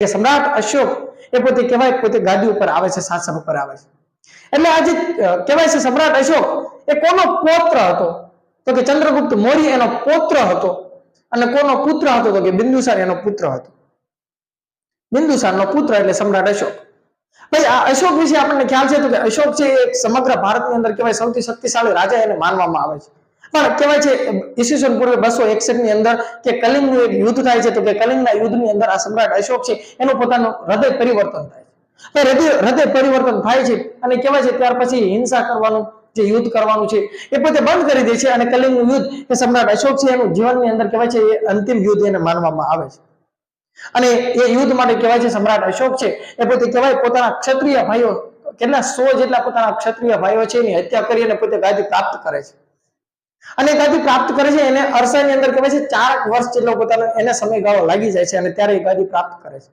કે સમ્રાટ અશોક એ પોતે કહેવાય પોતે ગાદી ઉપર આવે છે શાસન ઉપર આવે છે. એટલે આજે કહેવાય છે સમ્રાટ અશોક એ કોનો પૌત્ર હતો? તો કે ચંદ્રગુપ્ત મૌર્ય એનો પૌત્ર હતો અને કોનો પુત્ર હતો? તો કે બિંદુસાર એનો પુત્ર હતો. બિંદુસારનો પુત્ર એટલે સમ્રાટ અશોક. ભાઈ, આ અશોક વિશે આપણને ખ્યાલ છે? તો કે અશોક છે એ સમગ્ર ભારતની અંદર કહેવાય સૌથી શક્તિશાળી રાજા એને માનવામાં આવે છે. પણ કહેવાય છે, ઈસવીસન પૂર્વે બસો એકસઠની અંદર કે કલિંગનું એક યુદ્ધ થાય છે, તો કે કલિંગના યુદ્ધની અંદર આ સમ્રાટ અશોક છે, એનું પોતાનું હૃદય પરિવર્તન થાય છે. હૃદય પરિવર્તન થાય છે અને કહેવાય છે ત્યાર પછી હિંસા કરવાનું, જે યુદ્ધ કરવાનું છે, એ પોતે બંધ કરી દે છે અને કલિંગનું યુદ્ધ, એ સમ્રાટ અશોક છે, એનું જીવનની અંદર કહેવાય છે, એ અંતિમ યુદ્ધ એને માનવામાં આવે છે. અને એ યુદ્ધ માટે કહેવાય છે સમ્રાટ અશોક છે, એ પોતે કહેવાય પોતાના ક્ષત્રિય ભાઈઓ, કેટલા સો જેટલા પોતાના ક્ષત્રિય ભાઈઓ છે, એની હત્યા કરી અને પોતે ગાદી પ્રાપ્ત કરે છે. અને ગાદી પ્રાપ્ત કરે છે, એને અરસાની અંદર કહેવાય છે, ચાર વર્ષ જેટલો પોતાનો એને સમયગાળો લાગી જાય છે અને ત્યારે એ ગાદી પ્રાપ્ત કરે છે.